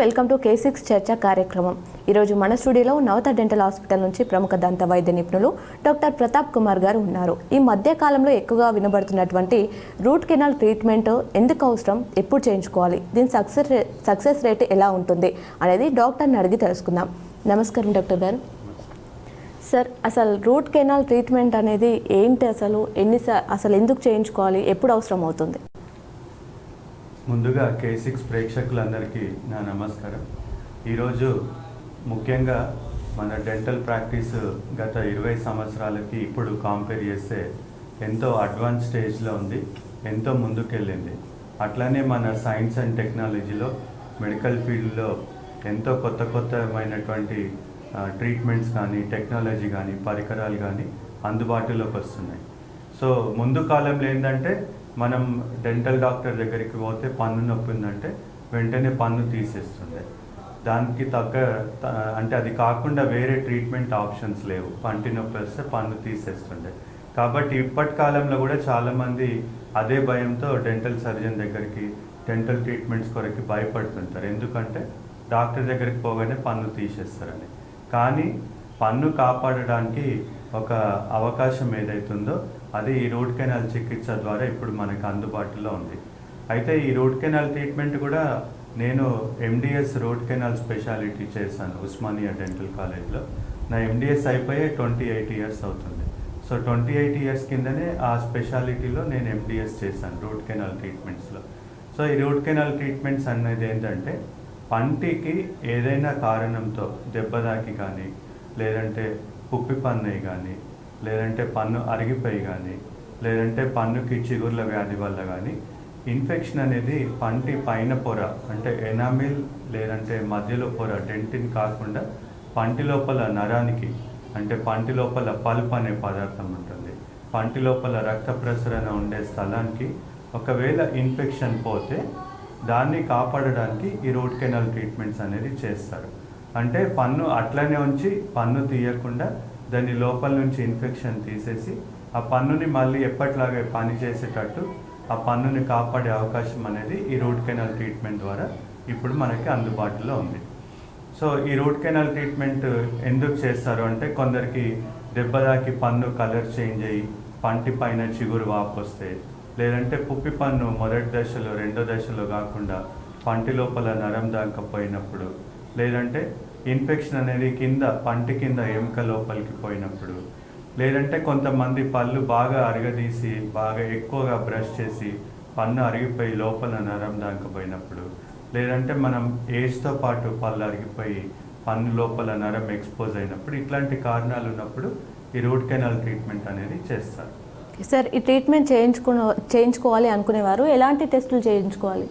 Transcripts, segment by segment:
Welcome to K six చర్చ కార్యక్రమం. ఈరోజు మన స్టూడియోలో నవత డెంటల్ హాస్పిటల్ నుంచి ప్రముఖ దంత వైద్య నిపుణులు డాక్టర్ ప్రతాప్ కుమార్ గారు ఉన్నారు. ఈ మధ్య కాలంలో ఎక్కువగా వినబడుతున్నటువంటి రూట్ కెనాల్ ట్రీట్మెంట్ ఎందుకు అవసరం? ఎప్పుడు చేయించుకోవాలి? దీని సక్సెస్ సక్సెస్ రేట్ ఎలా ఉంటుంది? అనేది డాక్టర్ని అడిగి తెలుసుకుందాం. నమస్కారం డాక్టర్ గారు. సార్ అసలు రూట్ కెనాల్ ట్రీట్మెంట్ అనేది ఏంటి అసలు? ఎన్ని అసలు ఎందుకు చేయించుకోవాలి? ఎప్పుడు అవసరం అవుతుంది? ముందుగా కే సిక్స్ ప్రేక్షకులందరికీ నా నమస్కారం. ఈరోజు ముఖ్యంగా మన డెంటల్ ప్రాక్టీస్ గత ఇరవై సంవత్సరాలకి ఇప్పుడు కాంపేర్ చేస్తే ఎంతో అడ్వాన్స్ స్టేజ్లో ఉంది ఎంతో ముందుకెళ్ళింది. అట్లానే మన సైన్స్ అండ్ టెక్నాలజీలో మెడికల్ ఫీల్డ్లో ఎంతో కొత్త కొత్తమైనటువంటి ట్రీట్మెంట్స్ కానీ టెక్నాలజీ కానీ పరికరాలు కానీ అందుబాటులోకి వస్తున్నాయి. సో ముందు కాలంలో ఏంటంటే మనం డెంటల్ డాక్టర్ దగ్గరికి పోతే పన్ను నొప్పి ఉందంటే వెంటనే పన్ను తీసేస్తుండే. దానికి తగ్గ అంటే అది కాకుండా వేరే ట్రీట్మెంట్ ఆప్షన్స్ లేవు. పంటి నొప్పి వస్తే పన్ను తీసేస్తుండే. కాబట్టి ఇప్పటి కాలంలో కూడా చాలామంది అదే భయంతో డెంటల్ సర్జన్ దగ్గరికి డెంటల్ ట్రీట్మెంట్స్ కొరకు భయపడుతుంటారు. ఎందుకంటే డాక్టర్ దగ్గరికి పోగానే పన్ను తీసేస్తారని. కానీ పన్ను కాపాడడానికి ఒక అవకాశం ఏదైతుందో అదే ఈ రూట్ కెనాల్ చికిత్స ద్వారా ఇప్పుడు మనకు అందుబాటులో ఉంది. అయితే ఈ రూట్ కెనాల్ ట్రీట్మెంట్ కూడా నేను ఎండిఎస్ రూట్ కెనాల్ స్పెషాలిటీ చేశాను ఉస్మానియా డెంటల్ కాలేజ్లో. నా ఎండిఎస్ అయిపోయి ట్వంటీ ఎయిట్ ఇయర్స్ అవుతుంది. సో ట్వంటీ ఎయిట్ ఇయర్స్ కిందనే ఆ స్పెషాలిటీలో నేను ఎండిఎస్ చేశాను రూట్ కెనాల్ ట్రీట్మెంట్స్లో. సో ఈ రూట్ కెనాల్ ట్రీట్మెంట్స్ అనేది ఏంటంటే పంటికి ఏదైనా కారణంతో దెబ్బ తాకి కానీ లేదంటే పుప్పి పన్ను కానీ లేదంటే పన్ను అరిగిపోయి కానీ లేదంటే పన్నుకి చిగుర్ల వ్యాధి వల్ల కానీ ఇన్ఫెక్షన్ అనేది పంటి పైన పొర అంటే ఎనామిల్ లేదంటే మధ్యలో పొర డెంటిన్ కాకుండా పంటి లోపల నరానికి అంటే పంటి లోపల పల్ప్ అనే పదార్థం ఉంటుంది. పంటి లోపల రక్త ప్రసరణ ఉండే స్థలానికి ఒకవేళ ఇన్ఫెక్షన్ పోతే దాన్ని కాపాడడానికి ఈ రూట్ కెనాల్ ట్రీట్మెంట్స్ అనేది చేస్తారు. అంటే పన్ను అట్లనే ఉంచి పన్ను తీయకుండా దాని లోపల నుంచి ఇన్ఫెక్షన్ తీసేసి ఆ పన్నుని మళ్ళీ ఎప్పటిలాగే పని చేసేటట్టు ఆ పన్నుని కాపాడే అవకాశం అనేది ఈ రూట్ కెనాల్ ట్రీట్మెంట్ ద్వారా ఇప్పుడు మనకి అందుబాటులో ఉంది. సో ఈ రూట్ కెనాల్ ట్రీట్మెంట్ ఎందుకు చేస్తారు అంటే కొందరికి దెబ్బదాకి పన్ను కలర్ చేంజ్ అయ్యి పంటి పైన చిగురు వాపు వస్తాయి లేదంటే పుప్పి పన్ను మొదటి దశలో రెండో దశలో కాకుండా పంటి లోపల నరం దాకపోయినప్పుడు లేదంటే ఇన్ఫెక్షన్ అనేది కింద పంటి కింద ఎముక లోపలికి పోయినప్పుడు. లేదంటే కొంతమంది పళ్ళు బాగా అరగదీసి బాగా ఎక్కువగా బ్రష్ చేసి పన్ను అరిగిపోయి లోపల నరం దాకపోయినప్పుడు లేదంటే మనం ఏజ్తో పాటు పళ్ళు అరిగిపోయి పన్ను లోపల నరం ఎక్స్పోజ్ అయినప్పుడు ఇట్లాంటి కారణాలు ఉన్నప్పుడు ఈ రూట్ కెనాల్ ట్రీట్మెంట్ అనేది చేస్తారు. సార్ ఈ ట్రీట్మెంట్ చేయించుకున్న చేయించుకోవాలి అనుకునేవారు. ఎలాంటి టెస్టులు చేయించుకోవాలి?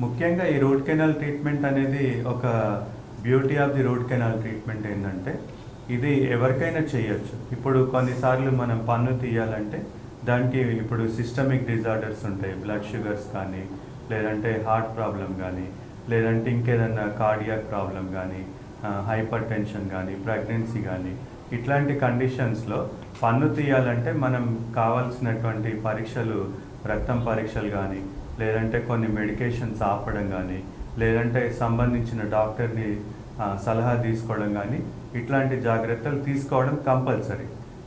ముఖ్యంగా ఈ రూట్ కెనాల్ ట్రీట్మెంట్ అనేది ఒక beauty of the root canal treatment ఏంటంటే ఇది ఎవరికైనా చేయొచ్చు. ఇప్పుడు కొన్నిసార్లు మనం పన్ను తీయాలంటే దానికి ఇప్పుడు సిస్టమిక్ డిజార్డర్స్ ఉంటాయి. బ్లడ్ షుగర్స్ కానీ లేదంటే హార్ట్ ప్రాబ్లం కానీ లేదంటే ఇంకేదన్నా కార్డియాక్ ప్రాబ్లం కానీ హైపర్ టెన్షన్ కానీ ప్రెగ్నెన్సీ కానీ ఇట్లాంటి కండిషన్స్లో పన్ను తీయాలంటే మనం కావాల్సినటువంటి పరీక్షలు రక్తం పరీక్షలు కానీ లేదంటే కొన్ని మెడికేషన్స్ ఆపడం కానీ లేదంటే సంబంధించిన డాక్టర్ని సలహా తీసుకోవడం కానీ ఇట్లాంటి జాగ్రత్తలు తీసుకోవడం కంపల్సరీ.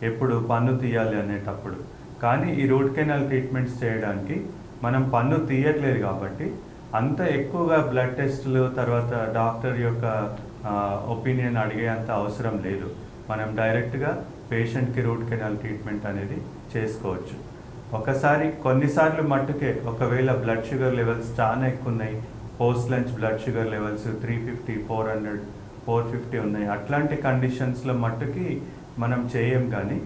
ఎప్పుడు పన్ను తీయాలి అనేటప్పుడు. కానీ ఈ రూట్ కెనాల్ ట్రీట్మెంట్స్ చేయడానికి మనం పన్ను తీయట్లేదు కాబట్టి అంత ఎక్కువగా బ్లడ్ టెస్టులు తర్వాత డాక్టర్ యొక్క ఒపీనియన్ అడిగేంత అవసరం లేదు. మనం డైరెక్ట్గా పేషెంట్కి రూట్ కెనాల్ ట్రీట్మెంట్ అనేది చేసుకోవచ్చు. ఒకసారి కొన్నిసార్లు మట్టుకే ఒకవేళ బ్లడ్ షుగర్ లెవెల్స్ చాలా ఎక్కువ ఉన్నాయి post lunch blood sugar levels three fifty four hundred four fifty ఉన్నాయి. అట్లాంటి కండిషన్స్లో మట్టుకి మనం చేయం కానీ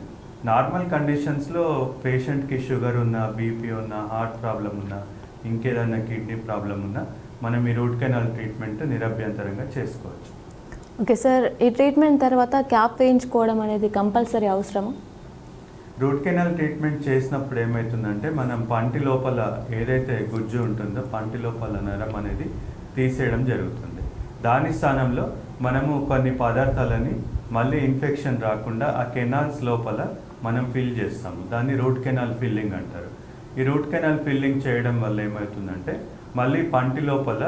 నార్మల్ కండిషన్స్లో పేషెంట్కి షుగర్ ఉన్నా బీపీ ఉన్నా హార్ట్ ప్రాబ్లం ఉన్నా ఇంకేదన్నా కిడ్నీ ప్రాబ్లం ఉన్నా మనం ఈ రూట్ కెనాల్ ట్రీట్మెంట్ నిరభ్యంతరంగా చేసుకోవచ్చు. ఓకే సార్ ఈ ట్రీట్మెంట్ తర్వాత క్యాప్ వేయించుకోవడం అనేది కంపల్సరీ అవసరమా? రూట్ కెనాల్ ట్రీట్మెంట్ చేసినప్పుడు ఏమవుతుందంటే మనం పంటి లోపల ఏదైతే గుజ్జు ఉంటుందో పంటి లోపల నరం అనేది తీసేయడం జరుగుతుంది. దాని స్థానంలో మనము కొన్ని పదార్థాలని మళ్ళీ ఇన్ఫెక్షన్ రాకుండా ఆ కెనాల్స్ లోపల మనం ఫిల్ చేస్తాము. దాన్ని రూట్ కెనాల్ ఫిల్లింగ్ అంటారు. ఈ రూట్ కెనాల్ ఫిల్లింగ్ చేయడం వల్ల ఏమవుతుందంటే మళ్ళీ పంటి లోపల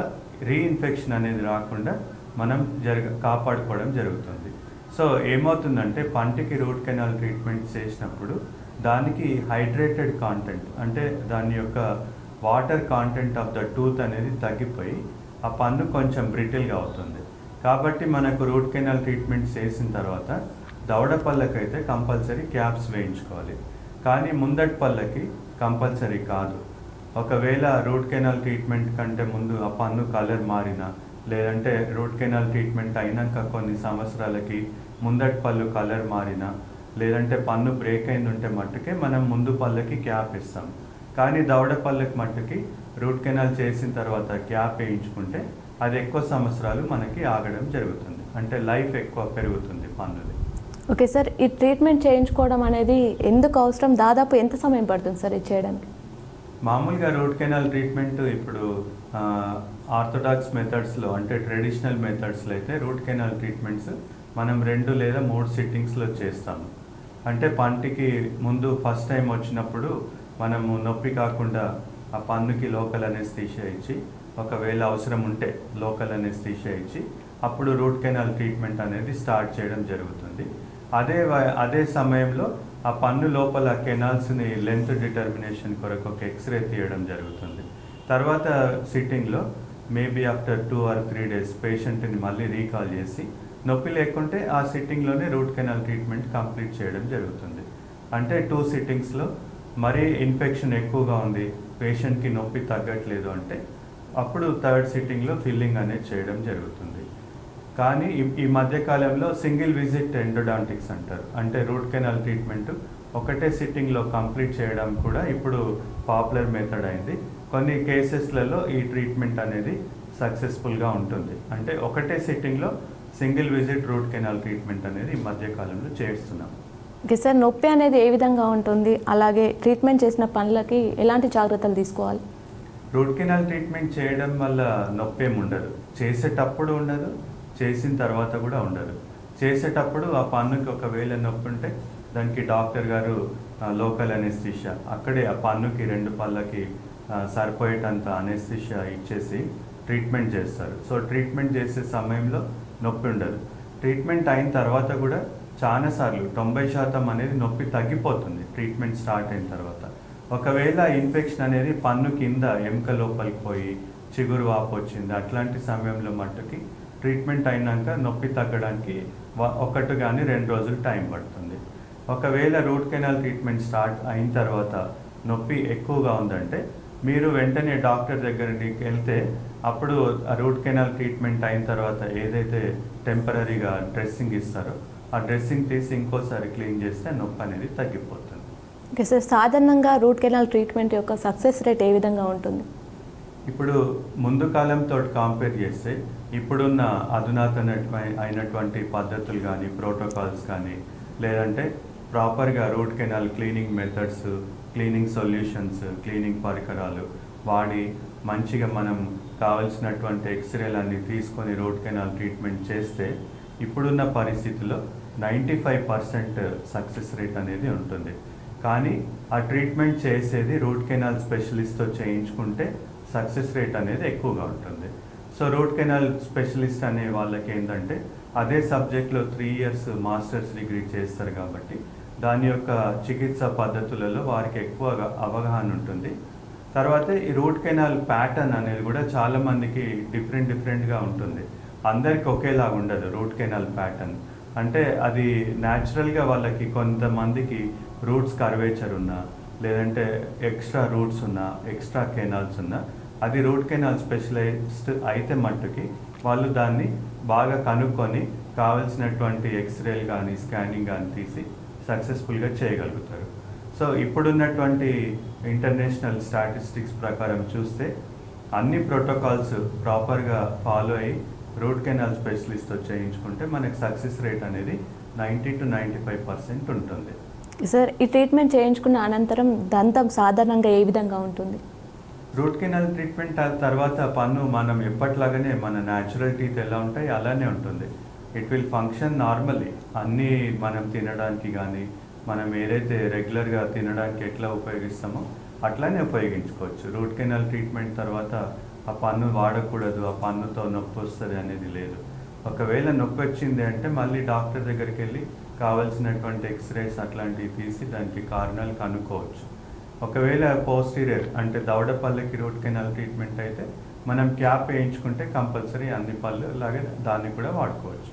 రీఇన్ఫెక్షన్ అనేది రాకుండా మనం జరగ కాపాడుకోవడం జరుగుతుంది. సో ఏమవుతుందంటే పంటికి రూట్ కెనాల్ ట్రీట్మెంట్ చేసినప్పుడు దానికి హైడ్రేటెడ్ కాంటెంట్ అంటే దాని యొక్క water content of the tooth అనేది తగ్గిపోయి ఆ పన్ను కొంచెం బ్రిటిల్గా అవుతుంది. కాబట్టి మనకు రూట్ కెనాల్ ట్రీట్మెంట్ చేసిన తర్వాత దవడ పళ్ళకైతే కంపల్సరీ క్యాప్స్ వేయించుకోవాలి. కానీ ముందటి పళ్ళకి కంపల్సరీ కాదు. ఒకవేళ రూట్ కెనాల్ ట్రీట్మెంట్ కంటే ముందు ఆ పన్ను కలర్ మారినా లేదంటే రూట్ కెనాల్ ట్రీట్మెంట్ అయినాక కొన్ని సంవత్సరాలకి ముందటి పళ్ళు కలర్ మారినా లేదంటే పన్ను బ్రేక్ అయింది ఉంటే మట్టుకే మనం ముందు పళ్ళకి క్యాప్ ఇస్తాం. కానీ దవడ పళ్ళకి మట్టుకి రూట్ కెనాల్ చేసిన తర్వాత క్యాప్ వేయించుకుంటే అది ఎక్కువ సంవత్సరాలు మనకి ఆగడం జరుగుతుంది. అంటే లైఫ్ ఎక్కువ పెరుగుతుంది పన్నుది. ఓకే సార్ ఈ ట్రీట్మెంట్ చేయించుకోవడం అనేది ఎందుకు అవసరం? దాదాపు ఎంత సమయం పడుతుంది సార్ ఇది చేయడానికి? మామూలుగా రూట్ కెనాల్ ట్రీట్మెంట్ ఇప్పుడు ఆర్థోడాక్స్ మెథడ్స్లో అంటే ట్రెడిషనల్ మెథడ్స్లో అయితే రూట్ కెనాల్ ట్రీట్మెంట్స్ మనం రెండు లేదా మూడు సిట్టింగ్స్లో చేస్తాము అంటే పంటికి ముందు ఫస్ట్ టైం వచ్చినప్పుడు మనము నొప్పి కాకుండా ఆ పన్నుకి లోకల్ అనేసి తీసేయించి ఒకవేళ అవసరం ఉంటే లోకల్ అనేసి తీసేయించి అప్పుడు రూట్ కెనాల్ ట్రీట్మెంట్ అనేది స్టార్ట్ చేయడం జరుగుతుంది. అదే అదే సమయంలో ఆ పన్ను లోపల కెనాల్స్ని లెంత్ డిటర్మినేషన్ కొరకు ఒక ఎక్స్రే తీయడం జరుగుతుంది. తర్వాత సిట్టింగ్లో maybe after two or three days పేషెంట్ని మళ్ళీ రీకాల్ చేసి నొప్పి లేకుంటే ఆ సిట్టింగ్లోనే రూట్ కెనాల్ ట్రీట్మెంట్ కంప్లీట్ చేయడం జరుగుతుంది. అంటే టూ సిట్టింగ్స్లో మరీ ఇన్ఫెక్షన్ ఎక్కువగా ఉంది పేషెంట్కి నొప్పి తగ్గట్లేదు అంటే అప్పుడు థర్డ్ సిట్టింగ్లో ఫిల్లింగ్ అనేది చేయడం జరుగుతుంది. కానీ ఈ- మధ్యకాలంలో సింగిల్ విజిట్ ఎండోడాంటిక్స్ అంటారు. అంటే రూట్ కెనాల్ ట్రీట్మెంట్ ఒకటే సిట్టింగ్లో కంప్లీట్ చేయడం కూడా ఇప్పుడు పాపులర్ మెథడ్ అయింది. కొన్ని కేసెస్లలో ఈ ట్రీట్మెంట్ అనేది సక్సెస్ఫుల్గా ఉంటుంది. అంటే ఒకటే సిట్టింగ్లో single visit root canal treatment అనేది ఈ మధ్య కాలంలో చేస్తున్నాం. ఓకే సార్ నొప్పి అనేది ఏ విధంగా ఉంటుంది? అలాగే ట్రీట్మెంట్ చేసిన పనులకి ఎలాంటి జాగ్రత్తలు తీసుకోవాలి? రూట్ కెనాల్ ట్రీట్మెంట్ చేయడం వల్ల నొప్పి ఏమి ఉండదు. చేసేటప్పుడు ఉండదు చేసిన తర్వాత కూడా ఉండదు. చేసేటప్పుడు ఆ పన్నుకి ఒకవేళ నొప్పి ఉంటే దానికి డాక్టర్ గారు లోకల్ అనెస్థిషియా అక్కడే ఆ పన్నుకి రెండు పళ్ళకి సరిపోయేటంత అనెస్థిషియా ఇచ్చేసి ట్రీట్మెంట్ చేస్తారు. సో ట్రీట్మెంట్ చేసే సమయంలో నొప్పి ఉండదు. ట్రీట్మెంట్ అయిన తర్వాత కూడా చాలాసార్లు తొంభై శాతం అనేది నొప్పి తగ్గిపోతుంది ట్రీట్మెంట్ స్టార్ట్ అయిన తర్వాత. ఒకవేళ ఇన్ఫెక్షన్ అనేది పన్ను కింద ఎముక లోపలికి పోయి చిగురు వాపు వచ్చింది అట్లాంటి సమయంలో మట్టుకి ట్రీట్మెంట్ అయినాక నొప్పి తగ్గడానికి ఒకటి కానీ రెండు రోజులు టైం పడుతుంది. ఒకవేళ రూట్ కెనాల్ ట్రీట్మెంట్ స్టార్ట్ అయిన తర్వాత నొప్పి ఎక్కువగా ఉందంటే మీరు వెంటనే డాక్టర్ దగ్గరికి వెళ్తే అప్పుడు ఆ రూట్ కెనాల్ ట్రీట్మెంట్ అయిన తర్వాత ఏదైతే టెంపరీగా డ్రెస్సింగ్ ఇస్తారో ఆ డ్రెస్సింగ్ తీసి ఇంకోసారి క్లీన్ చేస్తే నొప్పి అనేది తగ్గిపోతుంది. ఓకే సార్ సాధారణంగా రూట్ కెనాల్ ట్రీట్మెంట్ యొక్క సక్సెస్ రేట్ ఏ విధంగా ఉంటుంది? ఇప్పుడు ముందు కాలంతో కంపేర్ చేస్తే ఇప్పుడున్న అధునాతన అయినటువంటి పద్ధతులు కానీ ప్రోటోకాల్స్ కానీ లేదంటే ప్రాపర్గా root canal cleaning methods cleaning solutions cleaning పరికరాలు వాడి మంచిగా మనం కావలసినటువంటి ఎక్స్రేలు అన్ని తీసుకొని రోడ్ కెనాల్ ట్రీట్మెంట్ చేస్తే ఇప్పుడున్న పరిస్థితిలో ninety five percent success rate అనేది ఉంటుంది. కానీ ఆ ట్రీట్మెంట్ చేసేది రూట్ కెనాల్ స్పెషలిస్ట్తో చేయించుకుంటే సక్సెస్ రేట్ అనేది ఎక్కువగా ఉంటుంది. సో రూట్ కెనాల్ స్పెషలిస్ట్ అనే వాళ్ళకి ఏంటంటే అదే సబ్జెక్ట్లో త్రీ ఇయర్స్ మాస్టర్స్ డిగ్రీ చేస్తారు కాబట్టి దాని యొక్క చికిత్స పద్ధతులలో వారికి ఎక్కువగా అవగాహన ఉంటుంది. తర్వాత ఈ రూట్ కెనాల్ ప్యాటర్న్ అనేది కూడా చాలా మందికి డిఫరెంట్ డిఫరెంట్గా ఉంటుంది. అందరికి ఒకేలాగా ఉండదు రూట్ కెనాల్ ప్యాటర్న్ అంటే అది న్యాచురల్గా వాళ్ళకి కొంతమందికి రూట్స్ కర్వేచర్ ఉన్నా లేదంటే ఎక్స్ట్రా రూట్స్ ఉన్నా ఎక్స్ట్రా కెనాల్స్ ఉన్నా అది రూట్ కెనాల్ స్పెషలైస్ట్ అయితే మట్టుకి వాళ్ళు దాన్ని బాగా కనుక్కొని కావలసినటువంటి ఎక్స్రేలు కానీ స్కానింగ్ కానీ తీసి సక్సెస్ఫుల్గా చేయగలుగుతారు. సో ఇప్పుడున్నటువంటి ఇంటర్నేషనల్ స్టాటిస్టిక్స్ ప్రకారం చూస్తే అన్ని ప్రోటోకాల్స్ ప్రాపర్గా ఫాలో అయ్యి రూట్ కెనాల్ స్పెషలిస్ట్తో చేయించుకుంటే మనకి సక్సెస్ రేట్ అనేది ninety to ninety five percent ఉంటుంది. సార్ ఈ ట్రీట్మెంట్ చేయించుకున్న అనంతరం దంతం సాధారణంగా ఏ విధంగా ఉంటుంది? రూట్ కెనాల్ ట్రీట్మెంట్ తర్వాత పన్ను మనం ఎప్పట్లాగానే మన న్యాచురల్ టీత్ ఎలా ఉంటాయి అలానే ఉంటుంది. ఇట్ విల్ ఫంక్షన్ నార్మల్లీ అన్నీ మనం తినడానికి కానీ మనం ఏదైతే రెగ్యులర్గా తినడానికి ఎట్లా ఉపయోగిస్తామో అట్లానే ఉపయోగించుకోవచ్చు. రూట్ కెనాల్ ట్రీట్మెంట్ తర్వాత ఆ పన్ను వాడకూడదు ఆ పన్నుతో నొప్పి వస్తుంది అనేది లేదు. ఒకవేళ నొప్పి వచ్చింది అంటే మళ్ళీ డాక్టర్ దగ్గరికి వెళ్ళి కావాల్సినటువంటి ఎక్స్రేస్ అట్లాంటివి తీసి దానికి కారణాలు కనుక్కోవచ్చు. ఒకవేళ పోస్టీరియర్ అంటే దవడ రూట్ కెనాల్ ట్రీట్మెంట్ అయితే మనం క్యాప్ వేయించుకుంటే కంపల్సరీ అన్ని పళ్ళు అలాగే దాన్ని కూడా వాడుకోవచ్చు.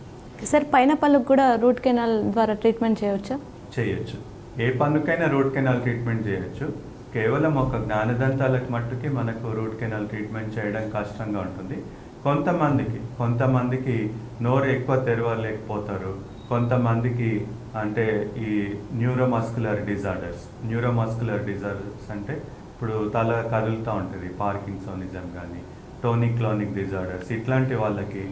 సార్ పైన పళ్ళకు కూడా రూట్ కెనాల్ ద్వారా ట్రీట్మెంట్ చేయవచ్చా? చేయొచ్చు. ఏ పన్నుకైనా రూట్ కెనాల్ ట్రీట్మెంట్ చేయొచ్చు. కేవలం ఒక జ్ఞానదంతాలకు మట్టుకి మనకు రూట్ కెనాల్ ట్రీట్మెంట్ చేయడం కష్టంగా ఉంటుంది. కొంతమందికి కొంతమందికి నోరు ఎక్కువ తెరవలేకపోతారు. కొంతమందికి అంటే ఈ న్యూరోమస్కులర్ డిజార్డర్స్ న్యూరోమస్కులర్ డిజార్డర్స్ అంటే ఇప్పుడు తల కదులుతూ ఉంటుంది. పార్కిన్సోనిజం కానీ టోనిక్ క్లోనిక్ డిజార్డర్స్ ఇట్లాంటి వాళ్ళకి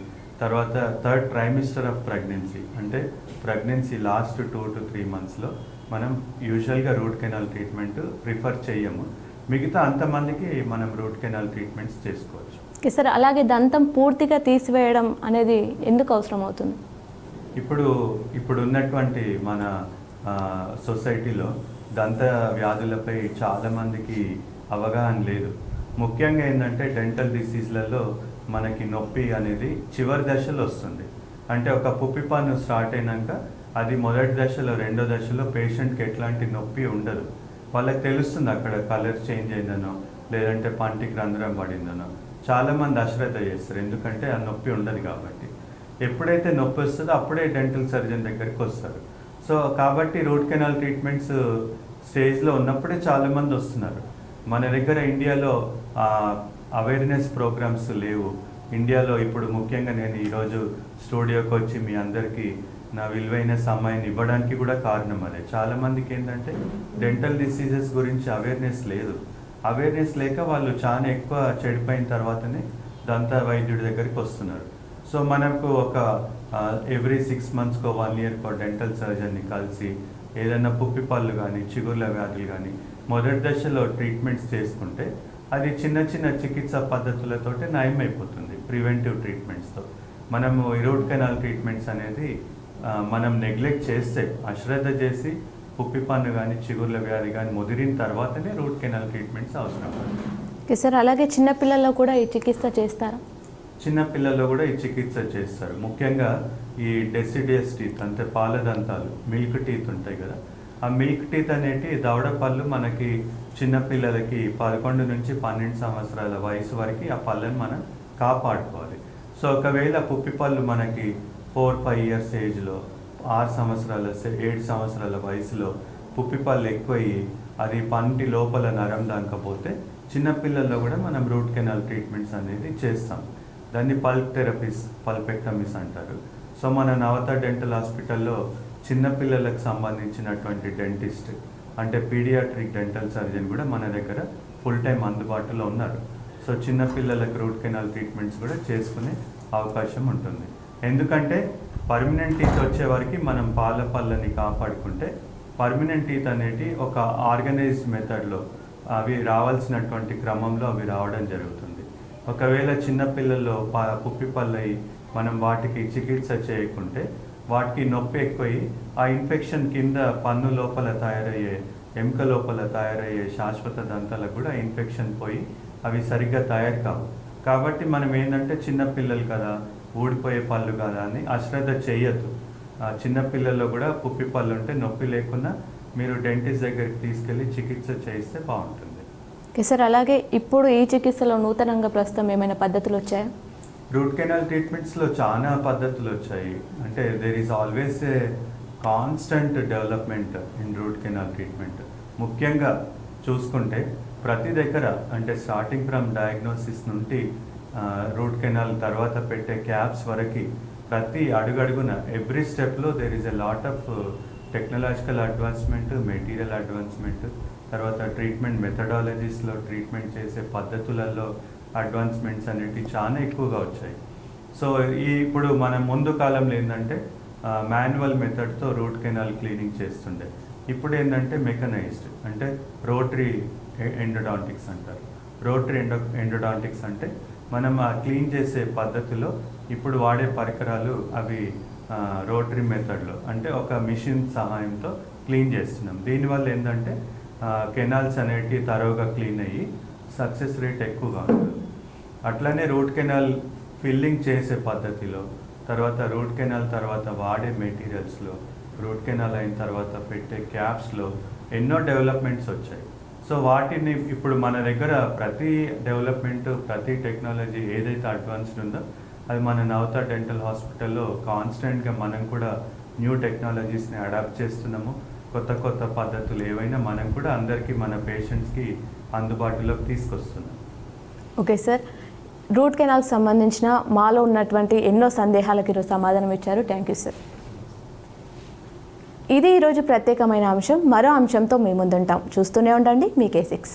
తర్వాత థర్డ్ ట్రైమిస్టర్ ఆఫ్ ప్రెగ్నెన్సీ. అంటే pregnancy last two to three మంత్స్లో మనం యూజువల్గా రూట్ కెనాల్ ట్రీట్మెంట్ ప్రిఫర్ చేయము మిగతా అంతమందికి మనం రూట్ కెనాల్ ట్రీట్మెంట్స్ చేసుకోవచ్చు. ఓకే సార్ అలాగే దంతం పూర్తిగా తీసివేయడం అనేది ఎందుకు అవసరం అవుతుంది ఇప్పుడు ఇప్పుడు ఉన్నటువంటి మన సొసైటీలో దంత వ్యాధులపై చాలామందికి అవగాహన లేదు. ముఖ్యంగా ఏంటంటే డెంటల్ డిసీజ్లలో మనకి నొప్పి అనేది చివరి దశలో వస్తుంది. అంటే ఒక పుప్పి పన్ను స్టార్ట్ అయినాక అది మొదటి దశలో రెండో దశలో పేషెంట్కి ఎట్లాంటి నొప్పి ఉండదు. వాళ్ళకి తెలుస్తుంది అక్కడ కలర్ చేంజ్ అయిందనో లేదంటే పంటికి రంధ్రం పడిందనో. చాలామంది అశ్రద్ధ చేస్తారు ఎందుకంటే ఆ నొప్పి ఉండదు కాబట్టి. ఎప్పుడైతే నొప్పి వస్తుందో అప్పుడే డెంటల్ సర్జన్ దగ్గరికి వస్తారు. సో కాబట్టి రూట్ కెనాల్ ట్రీట్మెంట్స్ స్టేజ్లో ఉన్నప్పుడే చాలామంది వస్తున్నారు. మన దగ్గర ఇండియాలో అవేర్నెస్ ప్రోగ్రామ్స్ లేవు. ఇండియాలో ఇప్పుడు ముఖ్యంగా నేను ఈరోజు స్టూడియోకి వచ్చి మీ అందరికీ నా విలువైన సమయాన్ని ఇవ్వడానికి కూడా కారణం అదే. చాలామందికి ఏంటంటే డెంటల్ డిసీజెస్ గురించి అవేర్నెస్ లేదు. అవేర్నెస్ లేక వాళ్ళు చాలా ఎక్కువ చెడిపోయిన తర్వాతనే దంత వైద్యుడి దగ్గరికి వస్తున్నారు. సో మనకు ఒక ఎవ్రీ సిక్స్ మంత్స్కో వన్ ఇయర్కో డెంటల్ సర్జన్ని కలిసి ఏదైనా పుప్పి పళ్ళు కానీ చిగుర్ల వ్యాధులు కానీ మొదటి దశలో ట్రీట్మెంట్స్ చేసుకుంటే అది చిన్న చిన్న చికిత్స పద్ధతులతోటి నయం అయిపోతుంది ప్రివెంటివ్ ట్రీట్మెంట్స్తో. మనము ఈ రూట్ కెనాల్ ట్రీట్మెంట్స్ అనేది మనం నెగ్లెక్ట్ చేస్తే అశ్రద్ధ చేసి పుప్పి పన్ను కానీ చిగుర్ల వ్యాధి కానీ ముదిరిన తర్వాతనే రూట్ కెనాల్ ట్రీట్మెంట్స్ అవసరం. ఓకే సార్ అలాగే చిన్నపిల్లల్లో కూడా ఈ చికిత్స చేస్తారా? చిన్న పిల్లల్లో కూడా ఈ చికిత్స చేస్తారు. ముఖ్యంగా ఈ డెసిడియస్ టీత్ అంటే పాల దంతాలు మిల్క్ టీత్ ఉంటాయి కదా. ఆ మిల్క్ టీత్ అనేటి దవడ పళ్ళు మనకి చిన్నపిల్లలకి పదకొండు నుంచి పన్నెండు సంవత్సరాల వయసు వరకు ఆ పళ్ళని మనం కాపాడుకోవాలి. సో ఒకవేళ పుప్పి పళ్ళు మనకి ఫోర్ ఫైవ్ ఇయర్స్ ఏజ్లో ఆరు సంవత్సరాల ఏడు సంవత్సరాల వయసులో పుప్పి పళ్ళు ఎక్కువయ్యి అది పంటి లోపల నరం దాకపోతే చిన్నపిల్లల్లో కూడా మనం రూట్ కెనాల్ ట్రీట్మెంట్స్ అనేది చేస్తాం. దాన్ని పల్ప్ థెరపీస్ పల్పెక్టమీస్ అంటారు. సో మన నవత డెంటల్ హాస్పిటల్లో చిన్నపిల్లలకు సంబంధించినటువంటి డెంటిస్ట్ అంటే పీడియాట్రిక్ డెంటల్ సర్జన్ కూడా మన దగ్గర ఫుల్ టైం అందుబాటులో ఉన్నారు. సో చిన్నపిల్లలకు రూట్ కెనాల్ ట్రీట్మెంట్స్ కూడా చేసుకునే అవకాశం ఉంటుంది. ఎందుకంటే పర్మనెంట్ టీత్ వచ్చే మనం పాల పళ్ళని కాపాడుకుంటే పర్మనెంట్ టీత్ అనేటి ఒక ఆర్గనైజ్డ్ మెథడ్లో అవి రావాల్సినటువంటి క్రమంలో అవి రావడం జరుగుతుంది. ఒకవేళ చిన్నపిల్లల్లో పా పుప్పి పళ్ళయి మనం వాటికి చికిత్స చేయకుంటే వాటికి నొప్పి ఎక్కువయి ఆ ఇన్ఫెక్షన్ కింద పన్ను లోపల తయారయ్యే ఎముక లోపల తయారయ్యే శాశ్వత దంతాలకు కూడా ఇన్ఫెక్షన్ పోయి అవి సరిగ్గా తయారు కావు. కాబట్టి మనం ఏంటంటే చిన్నపిల్లలు కదా ఊడిపోయే పళ్ళు కదా అని అశ్రద్ధ చేయొద్దు. చిన్నపిల్లల్లో కూడా పుప్పి పళ్ళు ఉంటే నొప్పి లేకుండా మీరు డెంటిస్ట్ దగ్గరికి తీసుకెళ్ళి చికిత్స చేయిస్తే బాగుంటుంది. ఓకే సార్ అలాగే ఇప్పుడు ఈ చికిత్సలో నూతనంగా ప్రస్తుతం ఏమైనా పద్ధతులు వచ్చాయా? రూట్ కెనాల్ ట్రీట్మెంట్స్లో చాలా పద్ధతులు వచ్చాయి. అంటే there is always a constant development in root canal treatment. ముఖ్యంగా చూసుకుంటే ప్రతి దగ్గర అంటే స్టార్టింగ్ ఫ్రమ్ డయాగ్నోసిస్ నుండి రూట్ కెనాల్ తర్వాత పెట్టే క్యాప్స్ వరకు ప్రతి అడుగడుగున ఎవ్రీ స్టెప్లో there is a lot of technological advancement material advancement తర్వాత ట్రీట్మెంట్ మెథడాలజీస్లో ట్రీట్మెంట్ చేసే పద్ధతులలో అడ్వాన్స్మెంట్స్ అనేటివి చాలా ఎక్కువగా వచ్చాయి. సో ఈ ఇప్పుడు మన ముందు కాలంలో ఏంటంటే మాన్యువల్ మెథడ్తో రూట్ కెనాల్ క్లీనింగ్ చేస్తుండే. ఇప్పుడు ఏంటంటే మెకనైజ్డ్ అంటే రోటరీ ఎండోడాంటిక్స్ e-, అంటారు. రోటరీ ఎండో ఎండోడాంటిక్స్ అంటే మనం ఆ క్లీన్ చేసే పద్ధతిలో ఇప్పుడు వాడే పరికరాలు అవి రోటరీ మెథడ్లో అంటే ఒక మిషన్ సహాయంతో క్లీన్ చేస్తున్నాం. దీనివల్ల ఏంటంటే కెనాల్స్ అనేటివి తరోగా క్లీన్ అయ్యి సక్సెస్ రేట్ ఎక్కువగా ఉంటుంది. అట్లనే రూట్ కెనాల్ ఫిల్లింగ్ చేసే పద్ధతిలో తర్వాత రూట్ కెనాల్ తర్వాత వాడే మెటీరియల్స్లో రూట్ కెనాల్ అయిన తర్వాత పెట్టే క్యాప్స్లో ఎన్నో డెవలప్మెంట్స్ వచ్చాయి. సో వాటిని ఇప్పుడు మన దగ్గర ప్రతి డెవలప్మెంట్ ప్రతి టెక్నాలజీ ఏదైతే అడ్వాన్స్డ్ ఉందో అది మన నవత డెంటల్ హాస్పిటల్లో కాన్స్టెంట్గా మనం కూడా న్యూ టెక్నాలజీస్ని అడాప్ట్ చేస్తున్నాము. కొత్త కొత్త పద్ధతులు ఏవైనా మనం కూడా అందరికీ మన పేషెంట్స్కి అందుబాటులోకి తీసుకొస్తున్నాం. ఓకే సార్ రూట్ కెనాల్కి సంబంధించిన మాలో ఉన్నటువంటి ఎన్నో సందేహాలకు ఈరోజు సమాధానం ఇచ్చారు. థ్యాంక్ యూ సార్ ఇది ఈరోజు ప్రత్యేకమైన అంశం. మరో అంశంతో మీ ముందుంటాం. చూస్తూనే ఉండండి మీ కే సిక్స్